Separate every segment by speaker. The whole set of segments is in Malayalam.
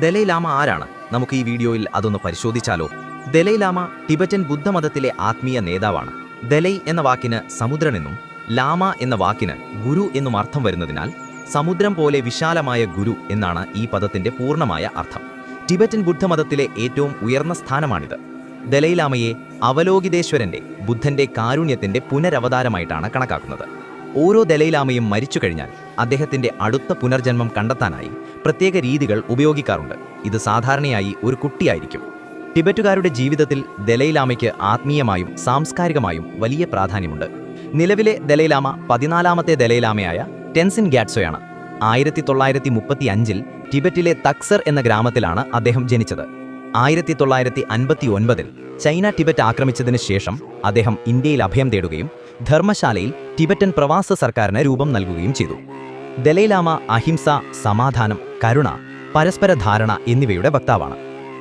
Speaker 1: ദലൈലാമ ആരാണ്? നമുക്ക് ഈ വീഡിയോയിൽ അതൊന്ന് പരിശോധിച്ചാലോ? ദലൈലാമ ടിബറ്റൻ ബുദ്ധമതത്തിലെ ആത്മീയ നേതാവാണ്. ദലൈ എന്ന വാക്കിന് സമുദ്രനെന്നും ലാമ എന്ന വാക്കിന് ഗുരു എന്നും അർത്ഥം വരുന്നതിനാൽ സമുദ്രം പോലെ വിശാലമായ ഗുരു എന്നാണ് ഈ പദത്തിന്റെ പൂർണമായ അർത്ഥം. ടിബറ്റൻ ബുദ്ധമതത്തിലെ ഏറ്റവും ഉയർന്ന സ്ഥാനമാണിത്. ദലൈലാമയെ അവലോകിതേശ്വരന്റെ ബുദ്ധന്റെ കാരുണ്യത്തിന്റെ പുനരവതാരമായിട്ടാണ് കണക്കാക്കുന്നത്. ഓരോ ദലൈലാമയും മരിച്ചു കഴിഞ്ഞാൽ അദ്ദേഹത്തിന്റെ അടുത്ത പുനർജന്മം കണ്ടെത്താനായി പ്രത്യേക രീതികൾ ഉപയോഗിക്കാറുണ്ട്. ഇത് സാധാരണയായി ഒരു കുട്ടിയായിരിക്കും. ടിബറ്റുകാരുടെ ജീവിതത്തിൽ ദലൈലാമയ്ക്ക് ആത്മീയമായും സാംസ്കാരികമായും വലിയ പ്രാധാന്യമുണ്ട്. നിലവിലെ ദലൈലാമ പതിനാലാമത്തെ ദലൈലാമയായ ടെൻസിൻ ഗാറ്റ്സോയാണ്. ആയിരത്തി തൊള്ളായിരത്തി മുപ്പത്തി അഞ്ചിൽ ടിബറ്റിലെ തക്സർ എന്ന ഗ്രാമത്തിലാണ് അദ്ദേഹം ജനിച്ചത്. ആയിരത്തി തൊള്ളായിരത്തി അൻപത്തി ഒൻപതിൽ ചൈന ടിബറ്റ് ആക്രമിച്ചതിന് ശേഷം അദ്ദേഹം ഇന്ത്യയിൽ അഭയം തേടുകയും ധർമ്മശാലയിൽ ടിബറ്റൻ പ്രവാസ സർക്കാരിന് രൂപം നൽകുകയും ചെയ്തു. ദലൈലാമ അഹിംസ സമാധാനം കരുണ പരസ്പര ധാരണ എന്നിവയുടെ വക്താവാണ്.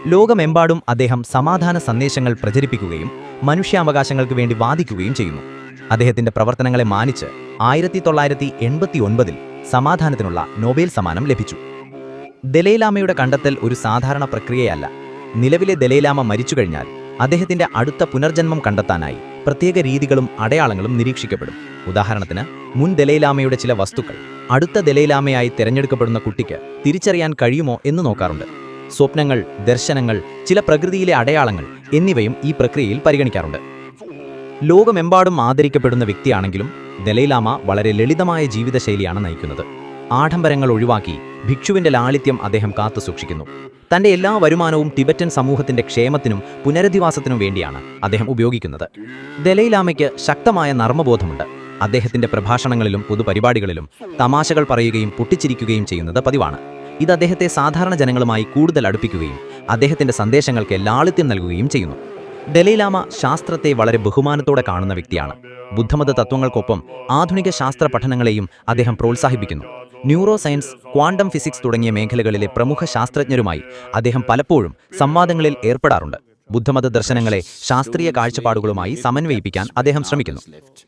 Speaker 1: ലോകമെമ്പാടും അദ്ദേഹം സമാധാന സന്ദേശങ്ങൾ പ്രചരിപ്പിക്കുകയും മനുഷ്യാവകാശങ്ങൾക്ക് വേണ്ടി വാദിക്കുകയും ചെയ്യുന്നു. അദ്ദേഹത്തിന്റെ പ്രവർത്തനങ്ങളെ മാനിച്ച് ആയിരത്തി തൊള്ളായിരത്തി എൺപത്തി ഒൻപതിൽ സമാധാനത്തിനുള്ള നോബേൽ സമ്മാനം ലഭിച്ചു. ദലൈലാമയുടെ കണ്ടെത്തൽ ഒരു സാധാരണ പ്രക്രിയയല്ല. നിലവിലെ ദലൈലാമ മരിച്ചു കഴിഞ്ഞാൽ അദ്ദേഹത്തിന്റെ അടുത്ത പുനർജന്മം കണ്ടെത്താനായി പ്രത്യേക രീതികളും അടയാളങ്ങളും നിരീക്ഷിക്കപ്പെടും. ഉദാഹരണത്തിന് മുൻ ദലൈലാമയുടെ ചില വസ്തുക്കൾ അടുത്ത ദലൈലാമയായി തിരഞ്ഞെടുക്കപ്പെടുന്ന കുട്ടിക്ക് തിരിച്ചറിയാൻ കഴിയുമോ എന്ന് നോക്കാറുണ്ട്. സ്വപ്നങ്ങൾ ദർശനങ്ങൾ ചില പ്രകൃതിയിലെ അടയാളങ്ങൾ എന്നിവയും ഈ പ്രക്രിയയിൽ പരിഗണിക്കാറുണ്ട്. ലോകമെമ്പാടും ആദരിക്കപ്പെടുന്ന വ്യക്തിയാണെങ്കിലും ദലൈലാമ വളരെ ലളിതമായ ജീവിതശൈലിയാണ് നയിക്കുന്നത്. ആഡംബരങ്ങൾ ഒഴിവാക്കി ഭിക്ഷുവിന്റെ ലാളിത്യം അദ്ദേഹം കാത്തു സൂക്ഷിക്കുന്നു. തന്റെ എല്ലാ വരുമാനവും ടിബറ്റൻ സമൂഹത്തിന്റെ ക്ഷേമത്തിനും പുനരധിവാസത്തിനും വേണ്ടിയാണ് അദ്ദേഹം ഉപയോഗിക്കുന്നത്. ദലൈലാമയ്ക്ക് ശക്തമായ നർമ്മബോധമുണ്ട്. അദ്ദേഹത്തിന്റെ പ്രഭാഷണങ്ങളിലും പൊതുപരിപാടികളിലും തമാശകൾ പറയുകയും പൊട്ടിച്ചിരിക്കുകയും ചെയ്യുന്നത് പതിവാണ്. ഇത് അദ്ദേഹത്തെ സാധാരണ ജനങ്ങളുമായി കൂടുതൽ അടുപ്പിക്കുകയും അദ്ദേഹത്തിന്റെ സന്ദേശങ്ങൾക്ക് ലാളിത്യം നൽകുകയും ചെയ്യുന്നു. ദലൈലാമ ശാസ്ത്രത്തെ വളരെ ബഹുമാനത്തോടെ കാണുന്ന വ്യക്തിയാണ്. ബുദ്ധമത തത്വങ്ങൾക്കൊപ്പം ആധുനിക ശാസ്ത്ര പഠനങ്ങളെയും അദ്ദേഹം പ്രോത്സാഹിപ്പിക്കുന്നു. ന്യൂറോ സയൻസ് ക്വാണ്ടം ഫിസിക്സ് തുടങ്ങിയ മേഖലകളിലെ പ്രമുഖ ശാസ്ത്രജ്ഞരുമായി അദ്ദേഹം പലപ്പോഴും സംവാദങ്ങളിൽ ഏർപ്പെടാറുണ്ട്. ബുദ്ധമത ദർശനങ്ങളെ ശാസ്ത്രീയ കാഴ്ചപ്പാടുകളുമായി സമന്വയിപ്പിക്കാൻ അദ്ദേഹം ശ്രമിക്കുന്നു.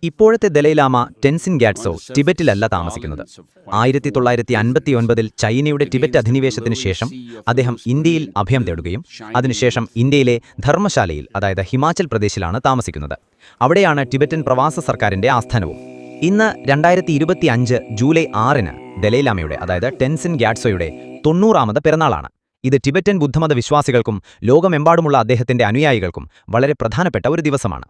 Speaker 1: ഇപ്പോഴത്തെ ദലൈലാമ ടെൻസിൻ ഗാറ്റ്സോ ടിബറ്റിലല്ല താമസിക്കുന്നത്. ആയിരത്തി തൊള്ളായിരത്തി അൻപത്തി ഒൻപതിൽ ചൈനയുടെ ടിബറ്റ് അധിനിവേശത്തിന് ശേഷം അദ്ദേഹം ഇന്ത്യയിൽ അഭയം തേടുകയും അതിനുശേഷം ഇന്ത്യയിലെ ധർമ്മശാലയിൽ അതായത് ഹിമാചൽ പ്രദേശിലാണ് താമസിക്കുന്നത്. അവിടെയാണ് ടിബറ്റൻ പ്രവാസ സർക്കാരിന്റെ ആസ്ഥാനവും. ഇന്ന് രണ്ടായിരത്തി ജൂലൈ ആറിന് ദലൈലാമയുടെ അതായത് ടെൻസിൻ ഗ്യാഡ്സോയുടെ തൊണ്ണൂറാമത് പിറന്നാളാണ്. ഇത് ടിബറ്റൻ ബുദ്ധമത വിശ്വാസികൾക്കും ലോകമെമ്പാടുമുള്ള അദ്ദേഹത്തിന്റെ അനുയായികൾക്കും വളരെ പ്രധാനപ്പെട്ട ഒരു ദിവസമാണ്.